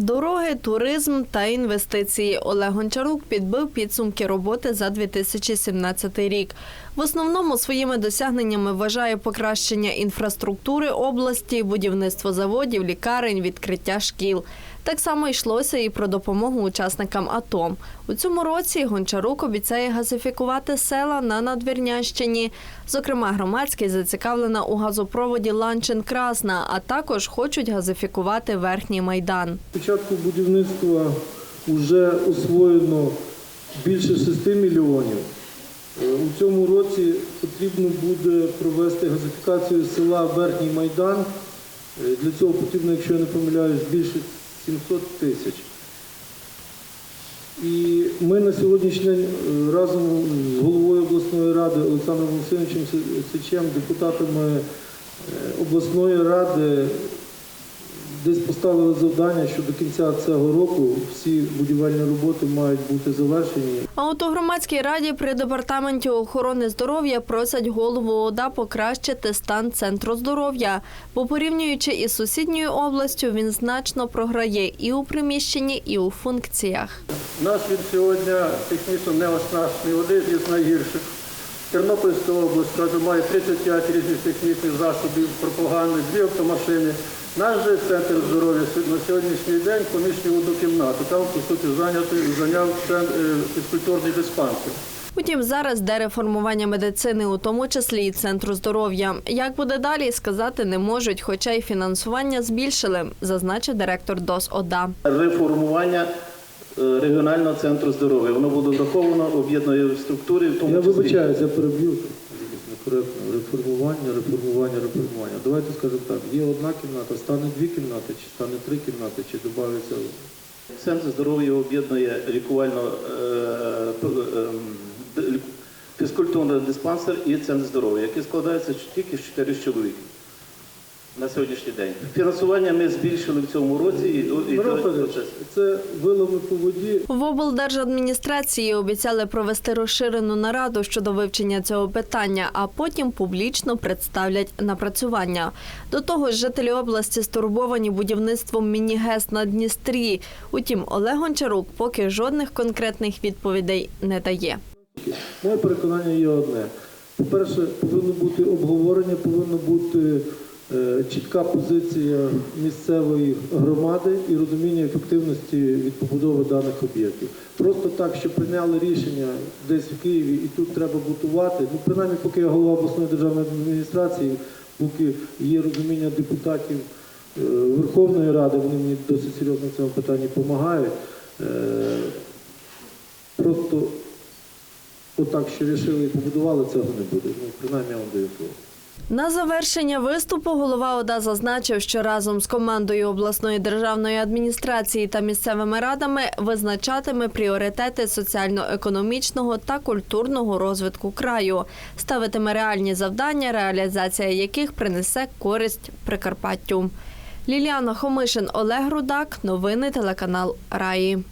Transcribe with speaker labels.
Speaker 1: Дороги, туризм та інвестиції. Олег Гончарук підбив підсумки роботи за 2017 рік. В основному своїми досягненнями вважає покращення інфраструктури області, будівництво заводів, лікарень, відкриття шкіл. Так само йшлося і про допомогу учасникам АТО. У цьому році Гончарук обіцяє газифікувати села на Надвірнящині. Зокрема, громадськість зацікавлена у газопроводі Ланчин-Красна, а також хочуть газифікувати верхній майдан.
Speaker 2: початку будівництва вже освоєно більше 6 мільйонів. Е, У цьому році потрібно буде провести газифікацію села Верхній Майдан. Е, Для цього потрібно, якщо я не помиляюсь, більше 700 тисяч. І ми на сьогоднішній день е, разом з головою обласної ради Олександром Васильовичем Сичем, депутатами е, обласної ради Десь поставили завдання, що до кінця цього року всі будівельні роботи мають бути завершені.
Speaker 1: А от у громадській раді при департаменті охорони здоров'я просять голову ОДА покращити стан центру здоров'я, бо порівнюючи із сусідньою областю, він значно програє і у приміщенні, і у функціях.
Speaker 3: Наш він сьогодні технічно не оснащений, один із найгірших. Тернопільська область каже, має 35 різних технічних засобів пропаганди, дві автомашини. Наш же центр здоров'я на сьогоднішній день поміщений в одну кімнату. Там, по суті, зайнятий, зайняв е, фізкультурний диспансер.
Speaker 1: Утім, зараз де реформування медицини, у тому числі і центру здоров'я. Як буде далі, сказати не можуть, хоча й фінансування збільшили, зазначив директор ДОС ОДА.
Speaker 4: реформування е, регіонального центру здоров'я. Воно буде враховано об'єднує структури, в тому
Speaker 2: Я
Speaker 4: числі.
Speaker 2: переб'ю некоректно. Реформування, реформування, реформування. Давайте скажемо так, є одна кімната, стане дві кімнати, чи стане три кімнати, чи додається.
Speaker 4: Центр здоров'я об'єднує лікувально е, ем, фізкультурний диспансер і центр здоров'я, який складається тільки з чотирьох чоловік на сьогоднішній день. Фінансування ми збільшили в цьому році і, і
Speaker 2: це вилами по воді.
Speaker 1: В облдержадміністрації обіцяли провести розширену нараду щодо вивчення цього питання, а потім публічно представлять напрацювання. До того ж, жителі області стурбовані будівництвом міні-ГЕС на Дністрі. Утім, Олег Гончарук поки жодних конкретних відповідей не дає.
Speaker 2: Моє переконання є одне. По-перше, повинно бути обговорення, повинна бути чітка позиція місцевої громади і розуміння ефективності від побудови даних об'єктів. Просто так, що прийняли рішення десь в Києві і тут треба будувати, ну принаймні, поки я голова обласної державної адміністрації, поки є розуміння депутатів е, Верховної Ради, вони мені досить серйозно в цьому питанні допомагають. Е, Просто отак, що вирішили і побудували, цього не буде. Ну, принаймні, я вам даю слово.
Speaker 1: На завершення виступу голова ОДА зазначив, що разом з командою обласної державної адміністрації та місцевими радами визначатиме пріоритети соціально-економічного та культурного розвитку краю, ставитиме реальні завдання, реалізація яких принесе користь Прикарпаттю. Ліліана Хомишин, Олег Рудак, новини телеканал Раї.